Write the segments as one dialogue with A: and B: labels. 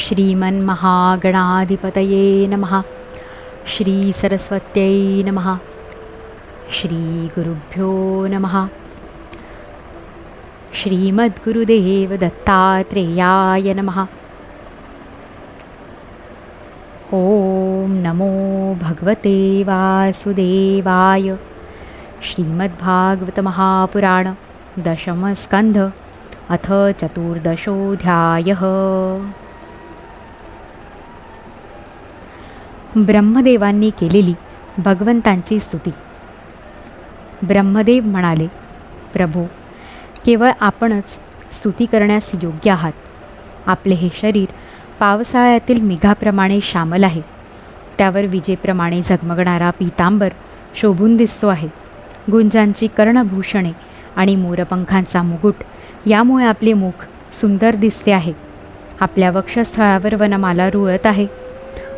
A: श्रीमन्महागणाधिपतये नमः। श्रीसरस्वत्यै नमः। श्रीगुरुभ्यो नमः। श्रीमद्गुरुदेवदत्तात्रेयाय नमः। ॐ नमो भगवते वासुदेवाय। श्रीमद्भागवतमहापुराण दशमस्कन्ध अथ चतुर्दशोऽध्यायः ब्रह्मदेवांनी केलेली भगवंतांची स्तुती. ब्रह्मदेव म्हणाले प्रभो केवळ आपणच स्तुती करण्यास योग्य आहात. आपले हे शरीर पावसाळ्यातील मिघाप्रमाणे श्यामल आहे. त्यावर विजेप्रमाणे झगमगणारा पीतांबर शोभून दिसतो आहे. गुंजांची कर्णभूषणे आणि मोरपंखांचा मुकुट यामुळे आपले मुख सुंदर दिसते आहे. आपल्या वक्षस्थळावर वनमाला रुळत आहे.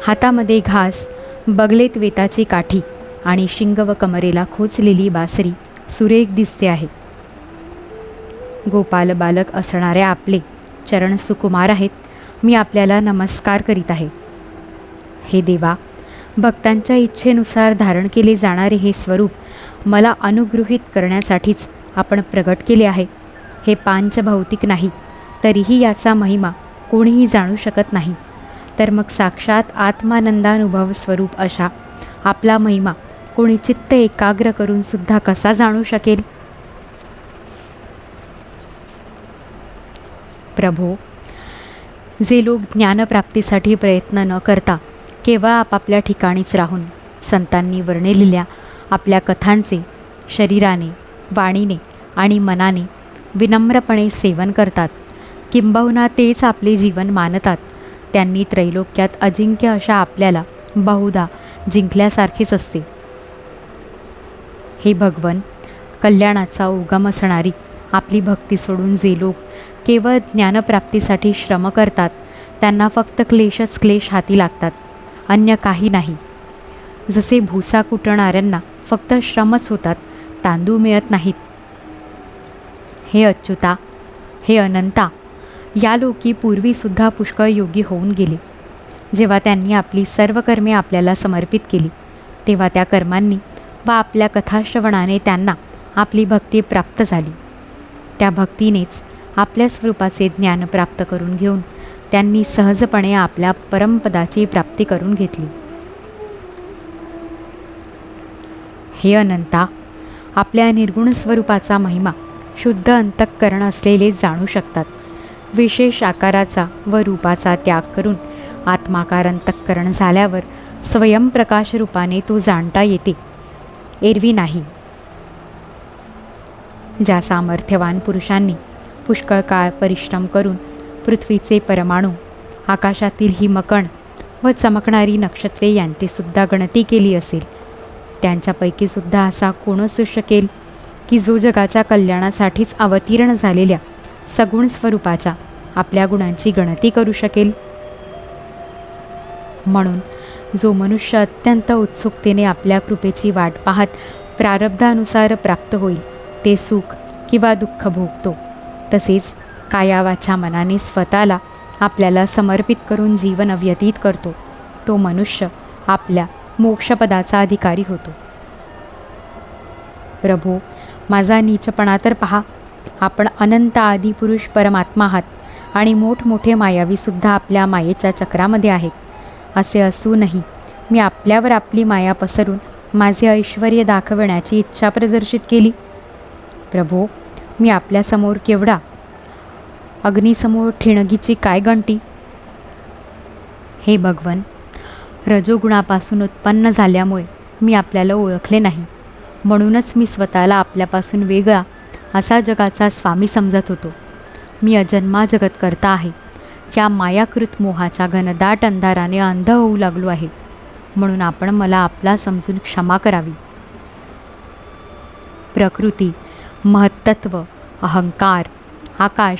A: हातामध्ये घास बगलेत वेताची काठी आणि शिंग व कमरेला खोचलेली बासरी सुरेख दिसते आहे. गोपाल बालक असणारे आपले चरण सुकुमार आहेत. मी आपल्याला नमस्कार करीत आहे. हे देवा भक्तांच्या इच्छेनुसार धारण केले जाणारे हे स्वरूप मला अनुगृहीत करण्यासाठीच आपण प्रगट केले आहे. हे पांचभौतिक नाही तरीही याचा महिमा कोणीही जाणू शकत नाही. तर मग साक्षात आत्मानंदानुभव स्वरूप अशा. आपला महिमा कोणी चित्त एकाग्र करून सुद्धा कसा जाणू शकेल? प्रभो जे लोक ज्ञानप्राप्तीसाठी प्रयत्न न करता केवळ आपापल्या ठिकाणीच राहून संतांनी वर्णिलेल्या आपल्या कथांचे शरीराने वाणीने आणि मनाने विनम्रपणे सेवन करतात किंबहुना तेच आपले जीवन मानतात. त्यांनी त्रैलोक्यात अजिंक्य अशा आपल्याला बहुधा जिंकल्यासारखेच असते. हे भगवन कल्याणाचा उगम असणारी आपली भक्ती सोडून जे लोक केवळ ज्ञानप्राप्तीसाठी श्रम करतात त्यांना फक्त क्लेशच क्लेश हाती लागतात अन्य काही नाही. जसे भुसा कुटणाऱ्यांना फक्त श्रमच होतात तांदूळ मिळत नाहीत. हे अच्युता हे अनंता या लोकी पूर्वीसुद्धा पुष्कळ योगी होऊन गेले. जेव्हा त्यांनी आपली सर्व कर्मे आपल्याला समर्पित केली तेव्हा त्या कर्मांनी व आपल्या कथाश्रवणाने त्यांना आपली भक्ती प्राप्त झाली. त्या भक्तीनेच आपल्या स्वरूपाचे ज्ञान प्राप्त करून घेऊन त्यांनी सहजपणे आपल्या परमपदाची प्राप्ती करून घेतली. हे अनंता आपल्या निर्गुण स्वरूपाचा महिमा शुद्ध अंतःकरण असलेले जाणू शकतात. विशेष आकाराचा व रूपाचा त्याग करून आत्माकार अंतःकरण झाल्यावर स्वयंप्रकाश रूपाने तो जाणता येते. एरवी नाही. ज्या सामर्थ्यवान पुरुषांनी पुष्कळ काळ परिश्रम करून पृथ्वीचे परमाणू आकाशातील ही मकण व चमकणारी नक्षत्रे यांचीसुद्धा गणती केली असेल त्यांच्यापैकीसुद्धा असा कोण असू शकेल की जो जगाच्या कल्याणासाठीच अवतीर्ण झालेल्या सगुण स्वरूपाच्या आपल्या गुणांची गणती करू शकेल. म्हणून जो मनुष्य अत्यंत उत्सुकतेने आपल्या कृपेची वाट पाहत प्रारब्धानुसार प्राप्त होईल ते सुख किंवा दुःख भोगतो. तसेच कायावाच्या मनाने स्वतःला आपल्याला समर्पित करून जीवन व्यतीत करतो. तो मनुष्य आपल्या मोक्षपदाचा अधिकारी होतो. प्रभू माझा नीचपणा तर पहा. आपण अनंत आदिपुरुष परमात्मा आहात आणि मोठमोठे मायावीसुद्धा आपल्या मायेच्या चक्रामध्ये आहेत. असे असूनही मी आपल्यावर आपली माया पसरून माझे ऐश्वर दाखवण्याची इच्छा प्रदर्शित केली. प्रभो मी आपल्यासमोर केवढा? अग्नीसमोर ठिणगीची काय गंटी हे भगवन रजोगुणापासून उत्पन्न झाल्यामुळे मी आपल्याला ओळखले नाही. म्हणूनच मी स्वतःला आपल्यापासून वेगळा असा जगाचा स्वामी समजत होतो. मी अजन्मा जगत करता आहे. या मायाकृत मोहाच्या घनदाट अंधाराने अंध होऊ लागलो आहे. म्हणून आपण मला आपला समजून क्षमा करावी. प्रकृती महत्त्व अहंकार आकाश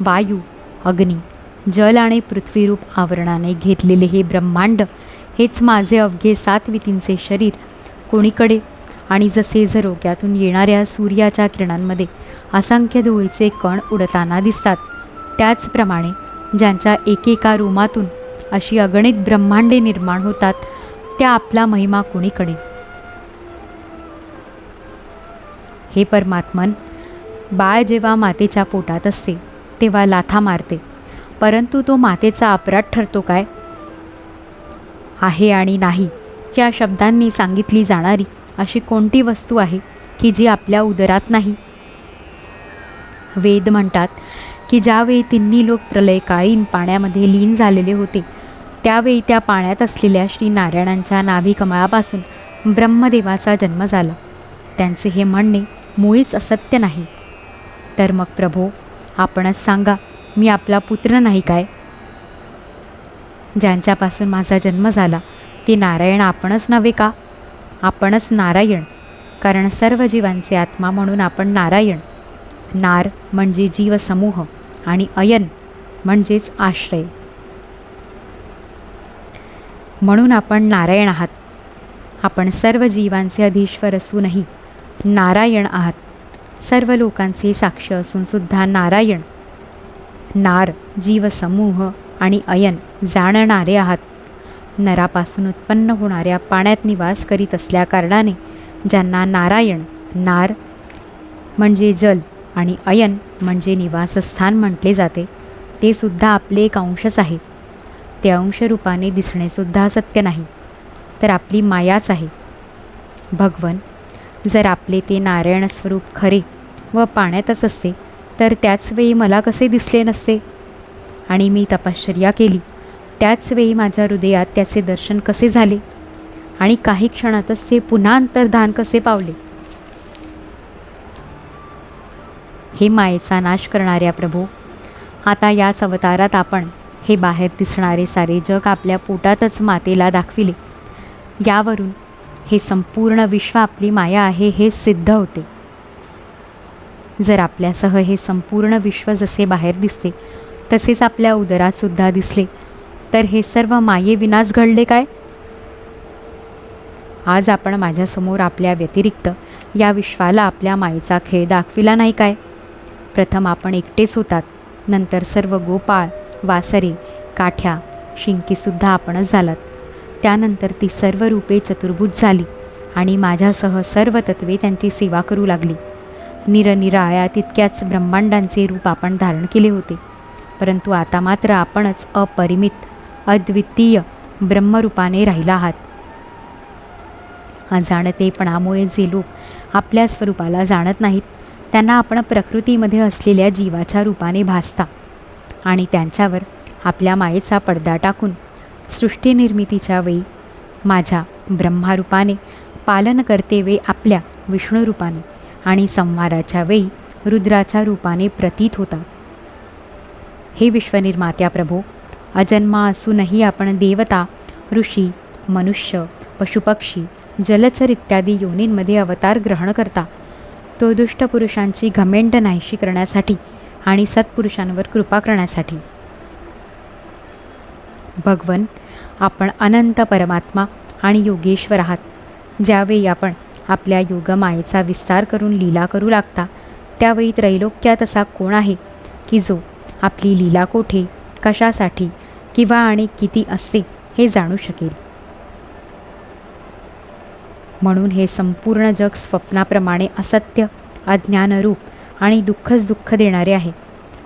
A: वायू अग्नी जल आणि पृथ्वीरूप आवरणाने घेतलेले हे ब्रह्मांड हेच माझे अवघे सात वितींचे शरीर कोणीकडे आणि जसे झरोक्यातून येणाऱ्या सूर्याच्या किरणांमध्ये असंख्य धुळीचे कण उडताना दिसतात. त्याचप्रमाणे ज्यांच्या एकेका रोमातून अशी अगणित ब्रह्मांडे निर्माण होतात त्या आपला महिमा कोणीकडे? हे परमात्मन बाळ जेव्हा मातेच्या पोटात असते तेव्हा लाथा मारते. परंतु तो मातेचा अपराध ठरतो काय? आहे आणि नाही या शब्दांनी सांगितली जाणारी अशी कोणती वस्तू आहे की जी आपल्या उदरात नाही? वेद म्हणतात की ज्यावेळी तिन्ही लोक प्रलयकालीन पाण्यामध्ये लीन झालेले होते त्यावेळी त्या पाण्यात असलेल्या श्री नारायणांच्या नाभिकमळापासून ब्रह्मदेवाचा जन्म झाला. त्यांचे हे म्हणणे मुळीच असत्य नाही. तर मग प्रभो आपणच सांगा मी आपला पुत्र नाही काय? ज्यांच्यापासून माझा जन्म झाला ते नारायण आपणच नव्हे का? आपणच नारायण. कारण सर्व जीवांचे आत्मा म्हणून आपण नारायण. नार म्हणजे जीवसमूह आणि अयन म्हणजेच आश्रय. म्हणून आपण नारायण आहात. आपण सर्व जीवांचे अधीश्वर असूनही नारायण आहात. सर्व लोकांचे साक्ष असूनसुद्धा नारायण. नार जीवसमूह आणि अयन जाणणारे आहात. नरापासून उत्पन्न होणाऱ्या पाण्यात निवास करीत असल्याकारणाने ज्यांना नारायण नार म्हणजे जल आणि अयन म्हणजे निवासस्थान म्हटले जाते ते सुद्धा आपले एक अंशच आहे. ते अंशरूपाने दिसणेसुद्धा सत्य नाही तर आपली मायाच आहे. भगवन जर आपले ते नारायण स्वरूप खरे व पाण्यातच असते तर त्याच वेळी मला कसे दिसले नसते? आणि मी तपश्चर्या केली. त्याच वेळी माझ्या हृदयात त्याचे दर्शन कसे झाले? आणि काही क्षणातच ते पुन्हा अंतर्धान कसे पावले? हे मायेचा नाश करणाऱ्या प्रभू आता याच अवतारात आपण हे बाहेर दिसणारे सारे जग आपल्या पोटातच मातेला दाखविले. यावरून हे संपूर्ण विश्व आपली माया आहे हे सिद्ध होते. जर आपल्यासह हे संपूर्ण विश्व जसे बाहेर दिसते तसेच आपल्या उदरातसुद्धा दिसले तर हे सर्व मायेविनाच घडले काय? आज आपण माझ्यासमोर आपल्या व्यतिरिक्त या विश्वाला आपल्या मायेचा खेळ दाखविला नाही काय? प्रथम आपण एकटेच होतात नंतर सर्व गोपाळ वासरे काठ्या शिंकीसुद्धा आपणच झालात. त्यानंतर ती सर्व रूपे चतुर्भुज झाली आणि माझ्यासह सर्व तत्वे त्यांची सेवा करू लागली. निरनिराळ्या तितक्याच ब्रह्मांडांचे रूप आपण धारण केले होते परंतु आता मात्र आपणच अपरिमित अद्वितीय ब्रह्मरूपाने राहिला आहात. अजाणतेपणामुळे जे लोक आपल्या स्वरूपाला जाणत नाहीत त्यांना आपण प्रकृतीमध्ये असलेल्या जीवाच्या रूपाने भासता आणि त्यांच्यावर आपल्या मायेचा पडदा टाकून सृष्टीनिर्मितीच्या वेळी माझ्या ब्रह्मारूपाने पालन करते आपल्या विष्णुरूपाने आणि संवाराच्या वेळी रुद्राच्या रूपाने प्रतीत होता. हे विश्वनिर्मात्या प्रभो अजन्मा असूनही आपण देवता ऋषी मनुष्य पशुपक्षी जलचर इत्यादी योनींमध्ये अवतार ग्रहण करता. तो दुष्ट पुरुषांची घमेंड नाहीशी करण्यासाठी आणि सत्पुरुषांवर कृपा करण्यासाठी. भगवन आपण अनंत परमात्मा आणि योगेश्वर आहात. ज्यावेळी आपण आपल्या योगमायेचा विस्तार करून लीला करू लागता त्यावेळी त्रैलोक्यात असा कोण आहे की जो आपली लीला कोठे कशासाठी किंवा आणि किती असते हे जाणू शकेल. म्हणून हे संपूर्ण जग स्वप्नाप्रमाणे असत्य अज्ञानरूप आणि दुःखच दुःख देणारे आहे.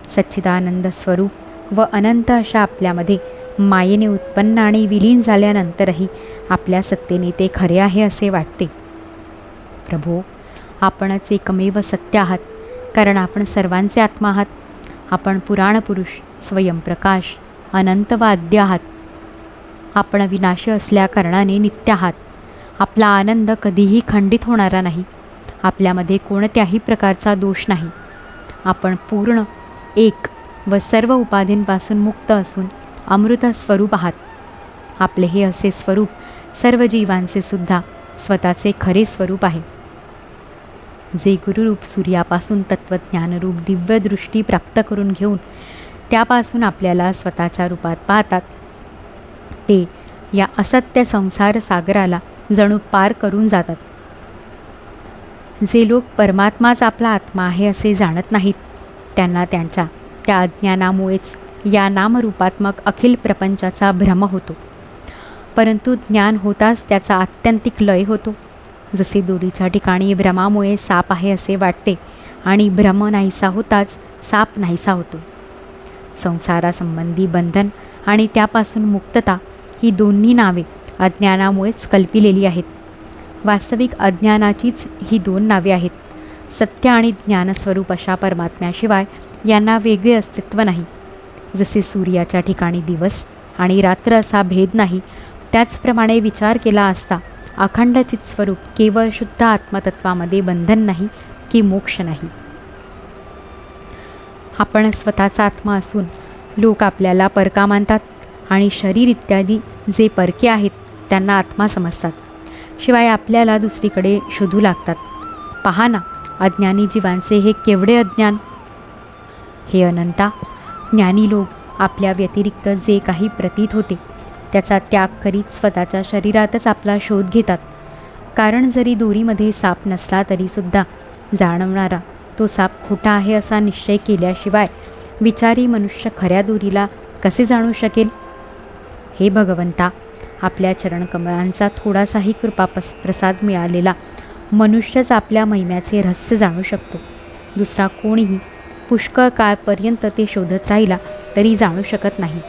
A: सच्चिदानंद स्वरूप व अनंत अशा आपल्यामध्ये मायेने उत्पन्न आणि विलीन झाल्यानंतरही आपल्या सत्तेने ते खरे आहे असे वाटते. प्रभो आपणच एकमेव सत्य आहात कारण आपण सर्वांचे आत्मा आहात. आपण पुराणपुरुष स्वयंप्रकाश अनंत आहात आपण विनाश असल्याकारणाने नित्य आहात आपला आनंद कधीही खंडित होणारा नाही. आपल्यामध्ये कोणत्याही प्रकारचा दोष नाही. आपण पूर्ण एक व सर्व उपाधींपासून मुक्त असून अमृत स्वरूप आहात. आपले हे असे स्वरूप सर्व जीवांचे सुद्धा स्वतःचे खरे स्वरूप आहे. जे गुरुरूप सूर्यापासून तत्त्वज्ञानरूप दिव्यदृष्टी प्राप्त करून घेऊन त्यापासून आपल्याला स्वतःच्या रूपात पाहतात. ते या असत्य संसार सागराला जणू पार करून जातात. जे लोक परमात्माच आपला आत्मा आहे असे जाणत नाहीत त्यांना त्यांच्या त्या अज्ञानामुळेच या नामरूपात्मक अखिल प्रपंचाचा भ्रम होतो. परंतु ज्ञान होताच त्याचा आत्यंतिक लय होतो. जसे दोरीच्या ठिकाणी भ्रमामुळे साप आहे असे वाटते आणि भ्रम नाहीसा होताच साप नाहीसा होतो. संसारासंबंधी बंधन आणि त्यापासून मुक्तता ही दोन्ही नावे अज्ञानामुळेच कल्पिलेली आहेत. वास्तविक अज्ञानाचीच ही दोन नावे आहेत. सत्य आणि ज्ञानस्वरूप अशा परमात्म्याशिवाय यांना वेगळे अस्तित्व नाही. जसे सूर्याच्या ठिकाणी दिवस आणि रात्र असा भेद नाही त्याचप्रमाणे विचार केला असता अखंडचित स्वरूप केवळ शुद्ध आत्मतत्वामध्ये बंधन नाही की मोक्ष नाही. आपण स्वतःचा आत्मा असून लोक आपल्याला परका मानतात आणि शरीर इत्यादी जे परके आहेत त्यांना आत्मा समजतात. शिवाय आपल्याला दुसरीकडे शोधू लागतात. पहा ना अज्ञानी जीवांचे हे केवढे अज्ञान? हे अनंता ज्ञानी लोक आपल्या व्यतिरिक्त जे काही प्रतीत होते त्याचा त्याग करीत स्वतःच्या शरीरातच आपला शोध घेतात. कारण जरी दोरीमध्ये साप नसला तरीसुद्धा जाणवणारा तो साप खोटा आहे असा निश्चय केल्याशिवाय विचारी मनुष्य खऱ्या दोरीला कसे जाणू शकेल? हे भगवंता आपल्या चरणकमळांचा थोडासाही कृपापस प्रसाद मिळालेला मनुष्यच आपल्या महिम्याचे रहस्य जाणू शकतो. दुसरा कोणीही पुष्कळ काळपर्यंत ते शोधत राहिला तरी जाणू शकत नाही.